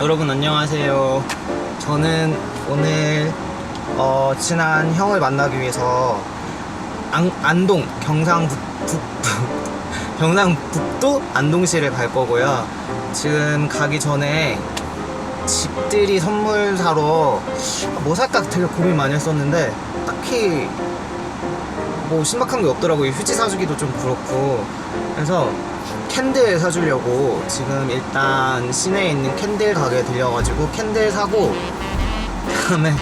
여러분 안녕하세요. 저는 오늘 어, 친한 형을 만나기 위해서 안, 안동 경상북 북, 경상북도 안동시를 갈 거고요. 지금 가기 전에 집들이 선물 사러 뭐 살까 되게 고민 많이 했었는데 딱히 뭐 신박한 게 없더라고요. 휴지 사주기도 좀 그렇고 그래서 캔들 사주려고 지금 일단 시내에 있는 캔들 가게에 들려가지고 캔들 사고 다음에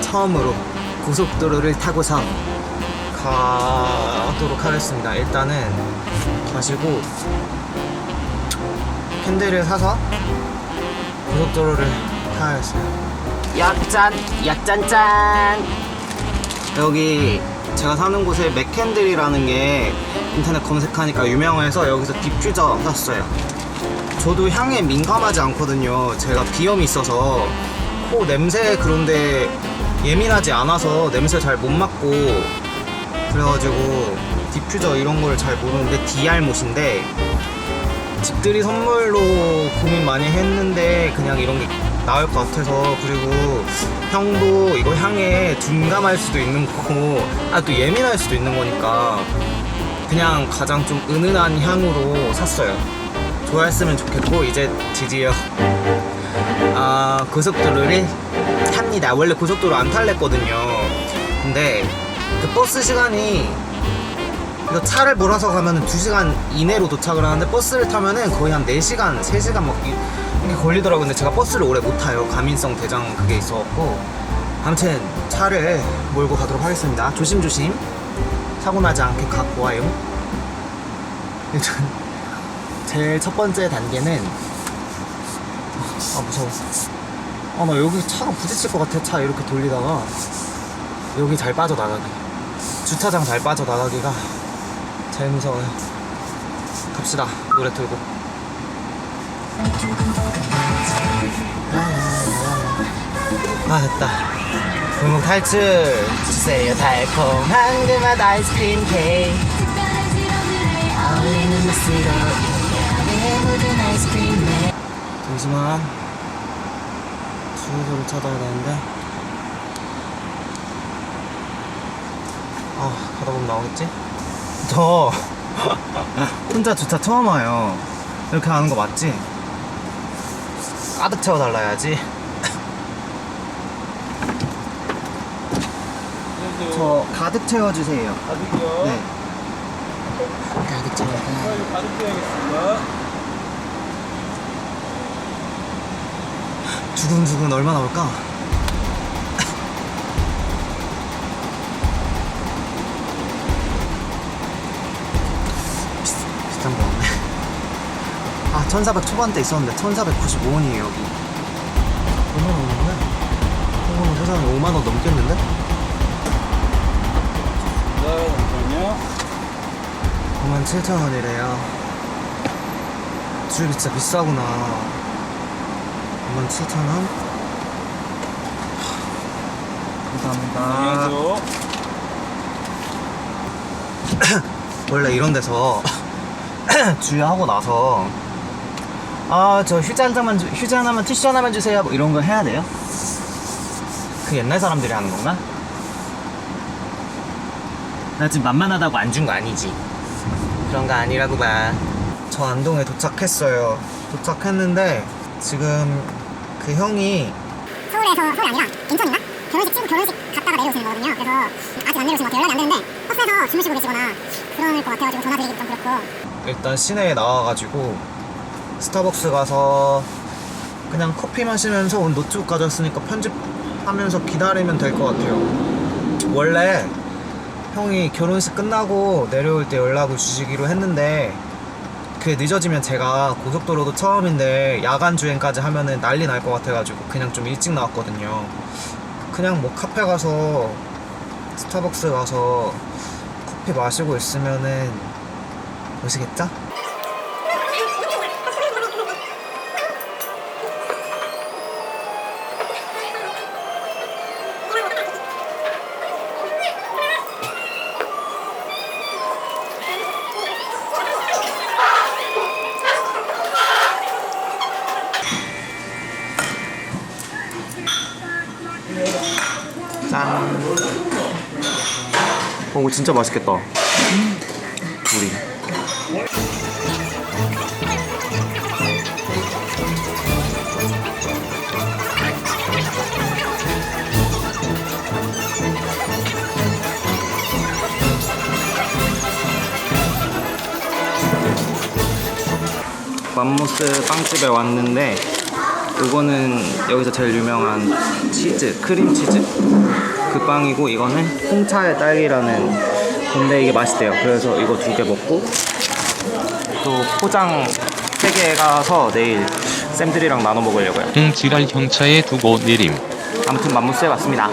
처음으로 고속도로를 타고서 가도록 하겠습니다. 일단은 가시고 캔들을 사서 고속도로를 타야겠어요. 약짠, 약짠짠. 여기 제가 사는 곳에 맥캔들이라는 게 인터넷 검색하니까 유명해서 여기서 디퓨저 샀어요. 저도 향에 민감하지 않거든요. 제가 비염이 있어서 코 냄새 그런데 예민하지 않아서 냄새 잘 못 맡고 그래가지고 디퓨저 이런 걸 잘 모르는데 디알못인데 집들이 선물로 고민 많이 했는데 그냥 이런 게 나을 것 같아서 그리고 형도 이거 향에 둔감할 수도 있는 거고 아 또 예민할 수도 있는 거니까 그냥 가장 좀 은은한 향으로 샀어요 좋아했으면 좋겠고 이제 드디어 아 고속도로를 탑니다 원래 고속도로 안 탈랬거든요 근데 그 버스 시간이 이거 차를 몰아서 가면은 2시간 이내로 도착을 하는데 버스를 타면은 거의 한 4시간, 3시간 막 이- 이렇게 걸리더라고요. 근데 제가 버스를 오래 못 타요. 가민성 대장 그게 있어갖고. 아무튼 차를 몰고 가도록 하겠습니다. 조심조심. 사고 나지 않게 갖고 와요. 일단 제일 첫 번째 단계는 아 무서워. 아 나 여기 차가 부딪힐 것 같아. 차 이렇게 돌리다가 여기 잘 빠져나가기. 주차장 잘 빠져나가기가 제일 무서워요. 갑시다. 노래 틀고. 아, 됐다. 골목 탈출. 주세요. 달콤한 그맛 아이스크림 케이크. 어울리는 맛으로 내 묻은 아이스크림 네. 잠시만. 주유소를 찾아야 되는데. 아, 가다 보면 나오겠지? 저 혼자 주차 처음 와요. 이렇게 하는 거 맞지? 가득 채워 달라야지. 저 가득 채워 주세요. 가득이요. 네. 가득 채워. 아, 가득 줘야겠습니다. 두근두근 얼마 나 올까? 비싸, 비싼 거 없네. 아, 1400 초반대 있었는데 1495원이에요, 여기. 얼마나 오는 거야? 이거는 세상에 5만원 넘겠는데? 97,000원이래요. 주유비 진짜 비싸구나. 57,000원? 감사합니다. 안녕하세요. 원래 이런 데서 주유하고 나서 아 저 휴지 한 장만 주- 휴지 하나만 티슈 하나만 주세요 뭐 이런 거 해야 돼요? 그 옛날 사람들이 하는 건가? 나 지금 만만하다고 안 준 거 아니지? 그런 거 아니라고 봐. 저 안동에 도착했어요. 도착했는데 지금 그 형이 서울에서 서울이 아니라 인천인가? 결혼식 친구 결혼식 갔다가 내려오시는 거거든요. 그래서 아직 안 내려오신 것 같아요. 연락이 안 되는데 버스에서 주무시고 계시거나 그럴 것 같아가지고 전화 드리기 좀 그렇고 일단 시내에 나와가지고 스타벅스 가서 그냥 커피 마시면서 오늘 노트북 가져왔으니까 편집하면서 기다리면 될 것 같아요. 원래 형이 결혼식 끝나고 내려올 때 연락을 주시기로 했는데 그게 늦어지면 제가 고속도로도 처음인데 야간 주행까지 하면은 난리 날 것 같아가지고 그냥 좀 일찍 나왔거든요. 그냥 뭐 카페 가서 스타벅스 가서 커피 마시고 있으면은 오시겠죠? 어, 진짜 맛있겠다. 우리. 맘모스 빵집에 왔는데 이거는 여기서 제일 유명한 치즈, 크림 치즈 그 빵이고 이거는 홍차의 딸기라는 건데 이게 맛있대요. 그래서 이거 두 개 먹고 또 포장 세 개 가서 내일 쌤들이랑 나눠 먹으려고요. 홍지랄 형차에 두고 내림. 아무튼 맘모스에 왔습니다.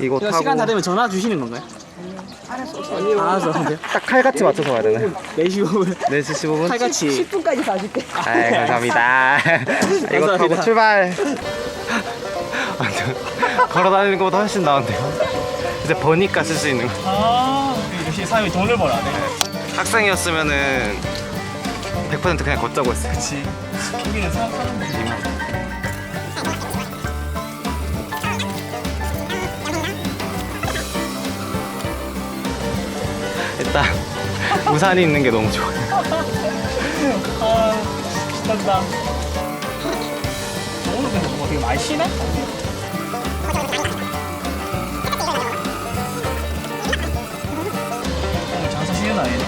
이거 타고 시간 다 되면 전화 주시는 건가요? 알았어. 알았어. 딱 칼같이 맞춰서 와야 되네. 4시 5분. 4시 15분. 칼같이. 10분까지 가줄게. 아, 감사합니다. 이거 타고 감사합니다. 출발. 걸어 다니는 것보다 훨씬 나은데요. 이제 버니까 쓸 수 있는 거. 아, 역시 사람이 돈을 벌어야 돼. 학생이었으면은 100% 그냥 걷자고 했어요. 그렇지. 여기는 사람 사는 데지. 일단 우산이 있는 게 너무 좋아요. 아. 오늘 근데 뭐 되게 많이 쉬네? 날이네.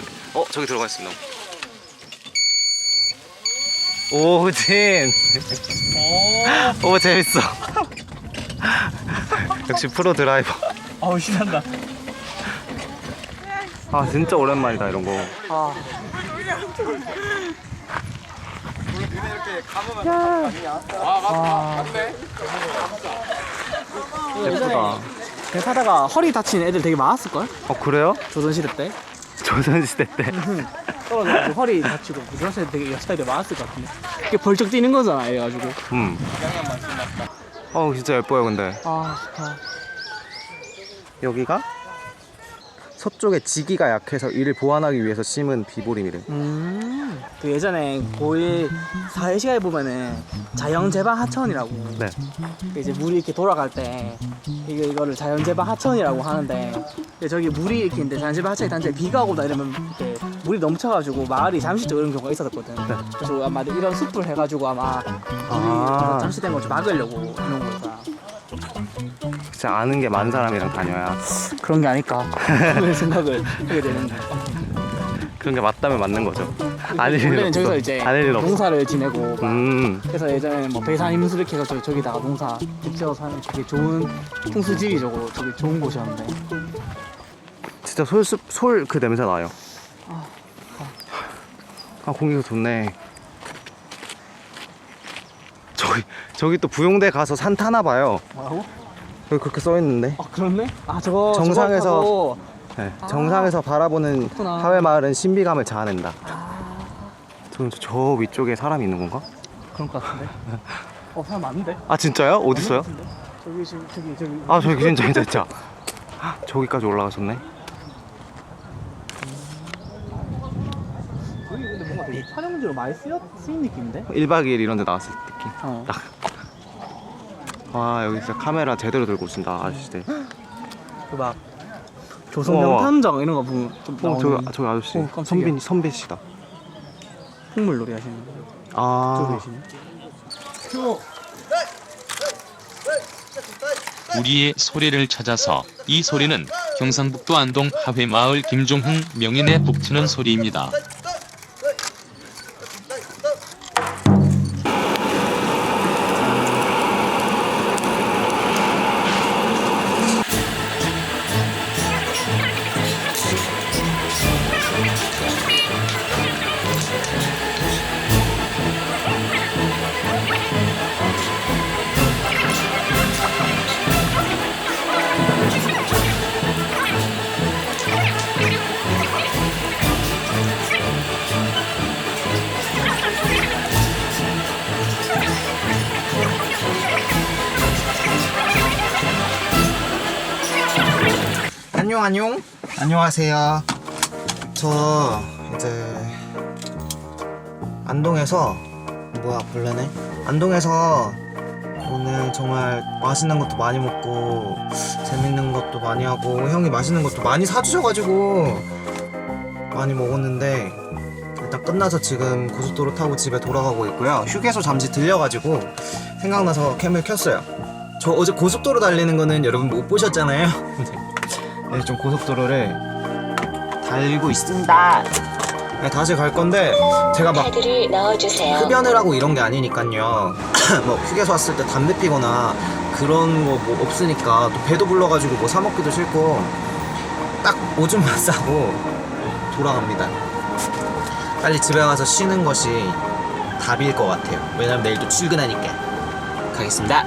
어 저기 들어가 있습니다. 오 진. 오, 오 재밌어. 역시 프로 드라이버. 아우 신난다. 아 진짜 오랜만이다 이런 거. 아. 예쁘다. 배 타다가 허리 다친 애들 되게 많았을 걸? 어 그래요? 조선시대 때. 조선시대 때. 떨어져가지고 허리 다치고 조선시대 때 되게 여자애들 많았을 것 같은데. 이게 벌쩍 뛰는 거잖아, 해가지고. 음. 어 진짜 예뻐요 근데. 아 좋다. 여기가 서쪽에 지기가 약해서 이를 보완하기 위해서 심은 비보림이래. 음. 그 예전에 고1 사회 시간에 보면은 자연 재방 하천이라고. 네. 그 이제 물이 이렇게 돌아갈 때 이거 이거를 자연 재방 하천이라고 하는데 근데 저기 물이 이렇게 있는데 자연 재방 하천이 단지 비가 오거나 이러면 이렇게 물이 넘쳐가지고 마을이 잠시 이런 경우가 있었거든. 그래서 아마 이런 숲을 해가지고 아마 아. 잠시된 걸좀 막으려고 해놓은 거다. 진짜 아는 게 많은 사람이랑 다녀야 그런 게 아닐까 그런 생각을 하게 되는데. 그런 게 맞다면 맞는 거죠. 아닐 일은 원래는 없어. 저기서 이제 아닐 일 없어. 농사를 지내고 막 음. 그래서 예전에 뭐 배산 힘수 이렇게 해서 저기, 저기다가 농사 직접 사는 되게 좋은 풍수지리적으로 되게 좋은 곳이었는데 진짜 솔숲 솔그 냄새 나요. 아 공기가 좋네. 저기 저기 또 부용대 가서 산 타나 봐요. 뭐라고? 여기 그렇게 써 있는데. 아 그렇네? 아 저거 정상에서- 타고 네, 정상에서 바라보는 그렇구나. 하회 마을은 신비감을 자아낸다. 저, 저 위쪽에 사람이 있는 건가? 그런 것 같은데 어 사람 많은데? 아 진짜요? 어디 있어요? 같은데? 저기 지금 저기 저기 아 저기 진짜 진짜 진짜. 저기까지 올라가셨네. 여기 근데 뭔가 되게 촬영지로 많이 쓰여, 쓰인 느낌인데? 1박 2일 이런 데 나왔을 때 느낌. 어 딱. 와 여기 진짜 카메라 제대로 들고 오신다 아저씨들. 그막 조선 우와. 명탐정 이런 거 보면 좀 어 나오는 아, 저기 아저씨 어, 깜짝이야. 선빈 선배시다. 풍물놀이 하시는 거 저기 아. 계시네 우리의 소리를 찾아서 이 소리는 경상북도 안동 하회 마을 김종흥 명인의 북치는 소리입니다. 안녕 안녕. 안녕하세요. 저 이제 안동에서 뭐야 벌레네. 안동에서 오늘 정말 맛있는 것도 많이 먹고 재밌는 것도 많이 하고 형이 맛있는 것도 많이 사주셔가지고 많이 먹었는데 일단 끝나서 지금 고속도로 타고 집에 돌아가고 있고요. 휴게소 잠시 들려가지고 생각나서 캠을 켰어요. 저 어제 고속도로 달리는 거는 여러분 못 보셨잖아요. 네, 좀 고속도로를 달리고 있습니다. 네, 다시 갈 건데 제가 막 카드를 넣어주세요. 흡연을 하고 이런 게 아니니까요. 뭐 휴게소 왔을 때 담배 피거나 그런 거 뭐 없으니까 또 배도 불러가지고 뭐 사 먹기도 싫고 딱 오줌만 싸고 돌아갑니다. 빨리 집에 가서 쉬는 것이 답일 것 같아요. 왜냐면 내일 또 출근하니까. 가겠습니다.